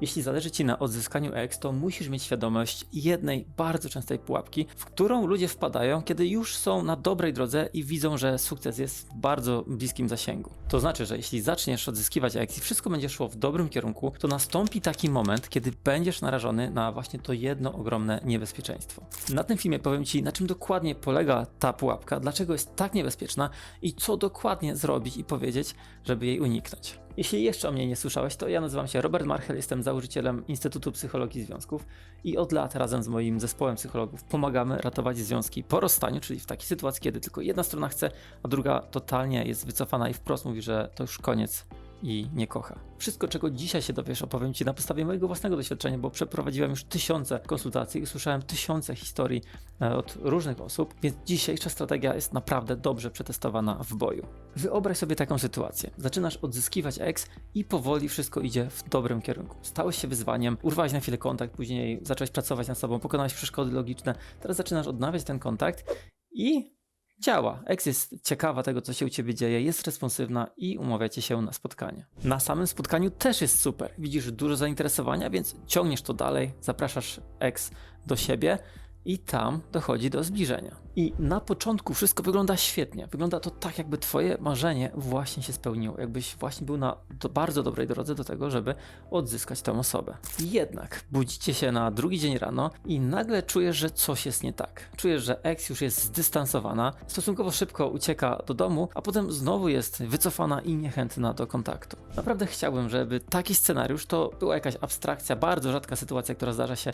Jeśli zależy Ci na odzyskaniu ex, to musisz mieć świadomość jednej bardzo częstej pułapki, w którą ludzie wpadają, kiedy już są na dobrej drodze i widzą, że sukces jest w bardzo bliskim zasięgu. To znaczy, że jeśli zaczniesz odzyskiwać ex i wszystko będzie szło w dobrym kierunku, to nastąpi taki moment, kiedy będziesz narażony na właśnie to jedno ogromne niebezpieczeństwo. Na tym filmie powiem Ci, na czym dokładnie polega ta pułapka, dlaczego jest tak niebezpieczna i co dokładnie zrobić i powiedzieć, żeby jej uniknąć. Jeśli jeszcze o mnie nie słyszałeś, to ja nazywam się Robert Marchel, jestem założycielem Instytutu Psychologii Związków i od lat razem z moim zespołem psychologów pomagamy ratować związki po rozstaniu, czyli w takiej sytuacji, kiedy tylko jedna strona chce, a druga totalnie jest wycofana i wprost mówi, że to już koniec i nie kocha. Wszystko, czego dzisiaj się dowiesz, opowiem Ci na podstawie mojego własnego doświadczenia, bo przeprowadziłem już tysiące konsultacji i usłyszałem tysiące historii e, od różnych osób, więc dzisiejsza strategia jest naprawdę dobrze przetestowana w boju. Wyobraź sobie taką sytuację. Zaczynasz odzyskiwać ex i powoli wszystko idzie w dobrym kierunku. Stałeś się wyzwaniem, urwałeś na chwilę kontakt, później zacząłeś pracować nad sobą, pokonałeś przeszkody logiczne, teraz zaczynasz odnawiać ten kontakt i działa. Ex jest ciekawa tego, co się u ciebie dzieje, jest responsywna i umawiacie się na spotkanie. Na samym spotkaniu też jest super. Widzisz dużo zainteresowania, więc ciągniesz to dalej, zapraszasz ex do siebie i tam dochodzi do zbliżenia. I na początku wszystko wygląda świetnie. Wygląda to tak, jakby twoje marzenie właśnie się spełniło. Jakbyś właśnie był na do bardzo dobrej drodze do tego, żeby odzyskać tę osobę. Jednak budzicie się na drugi dzień rano i nagle czujesz, że coś jest nie tak. Czujesz, że ex już jest zdystansowana, stosunkowo szybko ucieka do domu, a potem znowu jest wycofana i niechętna do kontaktu. Naprawdę chciałbym, żeby taki scenariusz to była jakaś abstrakcja, bardzo rzadka sytuacja, która zdarza się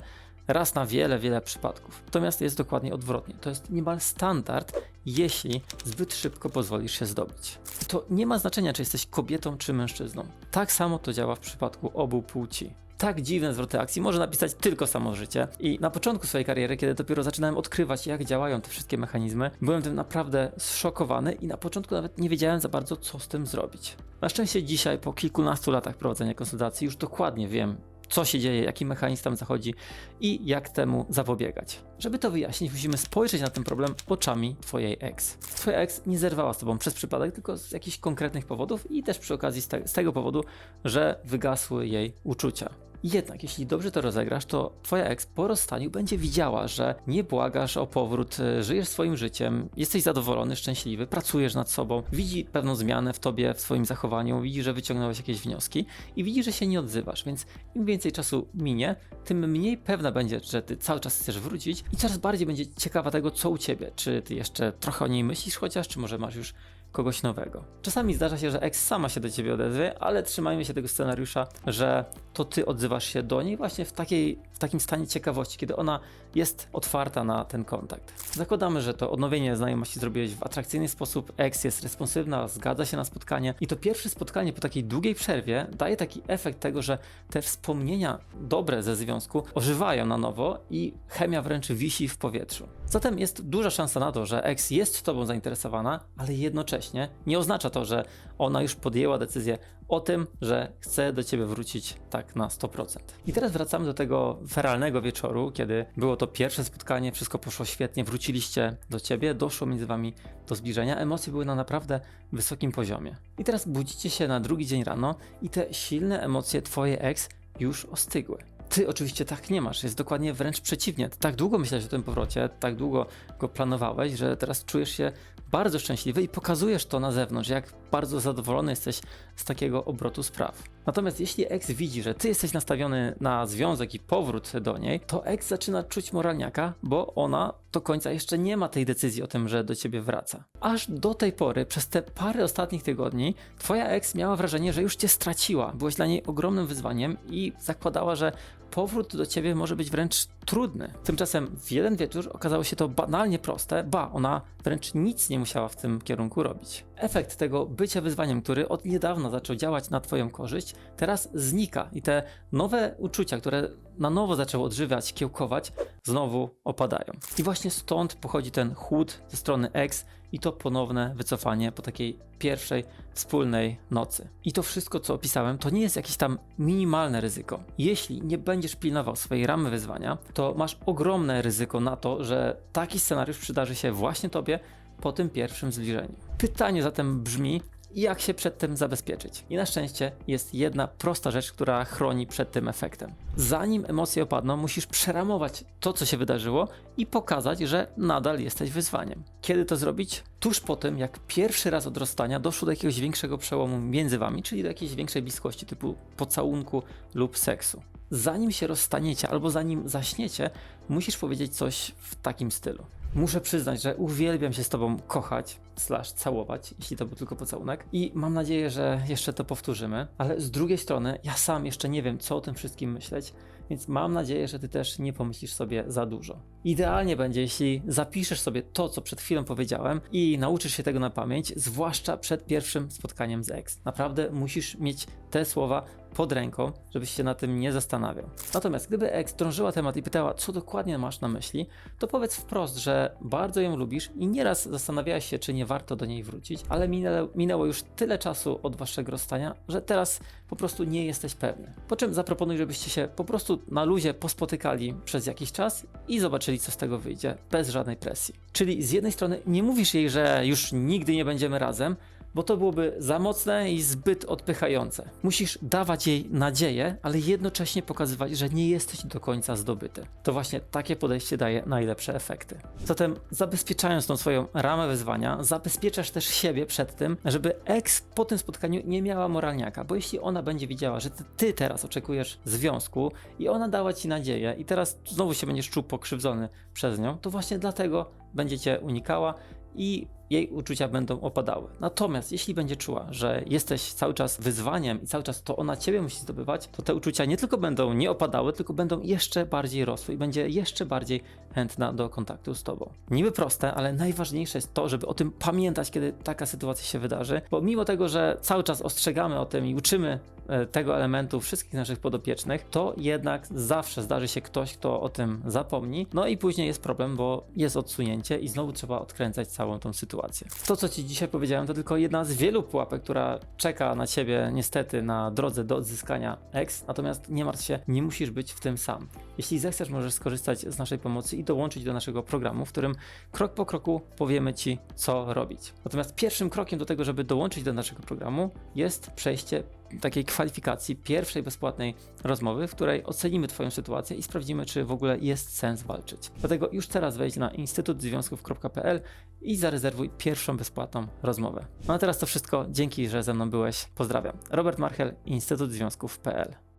raz na wiele, wiele przypadków. Natomiast jest dokładnie odwrotnie. To jest standard, jeśli zbyt szybko pozwolisz się zdobyć. To nie ma znaczenia, czy jesteś kobietą czy mężczyzną. Tak samo to działa w przypadku obu płci tak dziwne zwroty akcji może napisać tylko samo życie. I na początku swojej kariery, kiedy dopiero zaczynałem odkrywać, jak działają te wszystkie mechanizmy, byłem tym naprawdę zszokowany i na początku nawet nie wiedziałem za bardzo, co z tym zrobić. Na szczęście dzisiaj, po kilkunastu latach prowadzenia konsultacji, już dokładnie wiem, co się dzieje, jaki mechanizm tam zachodzi i jak temu zapobiegać. Żeby to wyjaśnić, musimy spojrzeć na ten problem oczami Twojej ex. Twoja ex nie zerwała z Tobą przez przypadek, tylko z jakichś konkretnych powodów i też przy okazji z, te, z tego powodu, że wygasły jej uczucia. Jednak jeśli dobrze to rozegrasz, to twoja ex po rozstaniu będzie widziała, że nie błagasz o powrót, e, żyjesz swoim życiem, jesteś zadowolony, szczęśliwy, pracujesz nad sobą, widzi pewną zmianę w tobie, w swoim zachowaniu, widzi, że wyciągnąłeś jakieś wnioski i widzi, że się nie odzywasz, więc im więcej czasu minie, tym mniej pewna będzie, że ty cały czas chcesz wrócić i coraz bardziej będzie ciekawa tego, co u ciebie. Czy ty jeszcze trochę o niej myślisz chociaż, czy może masz już kogoś nowego. Czasami zdarza się, że ex sama się do ciebie odezwie, ale trzymajmy się tego scenariusza, że to ty odzywasz się do niej właśnie w, takiej, w takim stanie ciekawości, kiedy ona jest otwarta na ten kontakt. Zakładamy, że to odnowienie znajomości zrobiłeś w atrakcyjny sposób, ex jest responsywna, zgadza się na spotkanie i to pierwsze spotkanie po takiej długiej przerwie daje taki efekt tego, że te wspomnienia dobre ze związku ożywają na nowo i chemia wręcz wisi w powietrzu. Zatem jest duża szansa na to, że ex jest tobą zainteresowana, ale jednocześnie nie oznacza to, że ona już podjęła decyzję o tym, że chce do ciebie wrócić tak na 100%. I teraz wracamy do tego feralnego wieczoru, kiedy było to pierwsze spotkanie, wszystko poszło świetnie, wróciliście do ciebie, doszło między wami do zbliżenia, emocje były na naprawdę wysokim poziomie. I teraz budzicie się na drugi dzień rano i te silne emocje twojej ex już ostygły. Ty oczywiście tak nie masz, jest dokładnie wręcz przeciwnie. Tak długo myślałeś o tym powrocie, tak długo go planowałeś, że teraz czujesz się bardzo szczęśliwy i pokazujesz to na zewnątrz, jak bardzo zadowolony jesteś z takiego obrotu spraw. Natomiast jeśli ex widzi, że ty jesteś nastawiony na związek i powrót do niej, to ex zaczyna czuć moralniaka, bo ona do końca jeszcze nie ma tej decyzji o tym, że do ciebie wraca. Aż do tej pory, przez te parę ostatnich tygodni, twoja ex miała wrażenie, że już cię straciła. Byłeś dla niej ogromnym wyzwaniem i zakładała, że powrót do ciebie może być wręcz trudny. Tymczasem w jeden wieczór okazało się to banalnie proste, ba, ona wręcz nic nie musiała w tym kierunku robić. Efekt tego bycia wyzwaniem, który od niedawna zaczął działać na Twoją korzyść, teraz znika i te nowe uczucia, które na nowo zaczęły odżywiać, kiełkować, znowu opadają. I właśnie stąd pochodzi ten chłód ze strony ex i to ponowne wycofanie po takiej pierwszej wspólnej nocy. I to wszystko, co opisałem, to nie jest jakieś tam minimalne ryzyko. Jeśli nie będziesz pilnował swojej ramy wyzwania, to masz ogromne ryzyko na to, że taki scenariusz przydarzy się właśnie tobie po tym pierwszym zbliżeniu. Pytanie zatem brzmi, i jak się przed tym zabezpieczyć. I na szczęście jest jedna prosta rzecz, która chroni przed tym efektem. Zanim emocje opadną, musisz przeramować to, co się wydarzyło i pokazać, że nadal jesteś wyzwaniem. Kiedy to zrobić? Tuż po tym, jak pierwszy raz od rozstania doszło do jakiegoś większego przełomu między wami, czyli do jakiejś większej bliskości typu pocałunku lub seksu. Zanim się rozstaniecie albo zanim zaśniecie, musisz powiedzieć coś w takim stylu. Muszę przyznać, że uwielbiam się z tobą kochać, slash całować, jeśli to był tylko pocałunek. I mam nadzieję, że jeszcze to powtórzymy. Ale z drugiej strony, ja sam jeszcze nie wiem, co o tym wszystkim myśleć, więc mam nadzieję, że ty też nie pomyślisz sobie za dużo. Idealnie będzie, jeśli zapiszesz sobie to, co przed chwilą powiedziałem i nauczysz się tego na pamięć, zwłaszcza przed pierwszym spotkaniem z ex. Naprawdę musisz mieć te słowa pod ręką, żebyś się na tym nie zastanawiał. Natomiast gdyby ex drążyła temat i pytała, co dokładnie masz na myśli, to powiedz wprost, że bardzo ją lubisz i nieraz zastanawiałeś się, czy nie warto do niej wrócić, ale minęło, minęło już tyle czasu od waszego rozstania, że teraz po prostu nie jesteś pewny. Po czym zaproponuj, żebyście się po prostu na luzie pospotykali przez jakiś czas i zobaczyli, co z tego wyjdzie, bez żadnej presji. Czyli z jednej strony nie mówisz jej, że już nigdy nie będziemy razem, bo to byłoby za mocne i zbyt odpychające. Musisz dawać jej nadzieję, ale jednocześnie pokazywać, że nie jesteś do końca zdobyty. To właśnie takie podejście daje najlepsze efekty. Zatem zabezpieczając tą swoją ramę wyzwania, zabezpieczasz też siebie przed tym, żeby ex po tym spotkaniu nie miała moralniaka, bo jeśli ona będzie widziała, że ty, teraz oczekujesz związku i ona dała ci nadzieję i teraz znowu się będziesz czuł pokrzywdzony przez nią, to właśnie dlatego będzie cię unikała i jej uczucia będą opadały. Natomiast jeśli będzie czuła, że jesteś cały czas wyzwaniem i cały czas to ona ciebie musi zdobywać, to te uczucia nie tylko będą nie opadały, tylko będą jeszcze bardziej rosły i będzie jeszcze bardziej chętna do kontaktu z tobą. Niby proste, ale najważniejsze jest to, żeby o tym pamiętać, kiedy taka sytuacja się wydarzy, bo mimo tego, że cały czas ostrzegamy o tym i uczymy e, tego elementu wszystkich naszych podopiecznych, to jednak zawsze zdarzy się ktoś, kto o tym zapomni, no i później jest problem, bo jest odsunięcie i znowu trzeba odkręcać całą tą sytuację. To, co Ci dzisiaj powiedziałem, to tylko jedna z wielu pułapek, która czeka na Ciebie niestety na drodze do odzyskania X, natomiast nie martw się, nie musisz być w tym sam. Jeśli zechcesz, możesz skorzystać z naszej pomocy i dołączyć do naszego programu, w którym krok po kroku powiemy Ci, co robić. Natomiast pierwszym krokiem do tego, żeby dołączyć do naszego programu jest przejście takiej kwalifikacji pierwszej bezpłatnej rozmowy, w której ocenimy Twoją sytuację i sprawdzimy, czy w ogóle jest sens walczyć. Dlatego już teraz wejdź na instytutzwiązków.pl i zarezerwuj pierwszą bezpłatną rozmowę. No a teraz to wszystko. Dzięki, że ze mną byłeś. Pozdrawiam. Robert Marchel, Instytut Związków.pl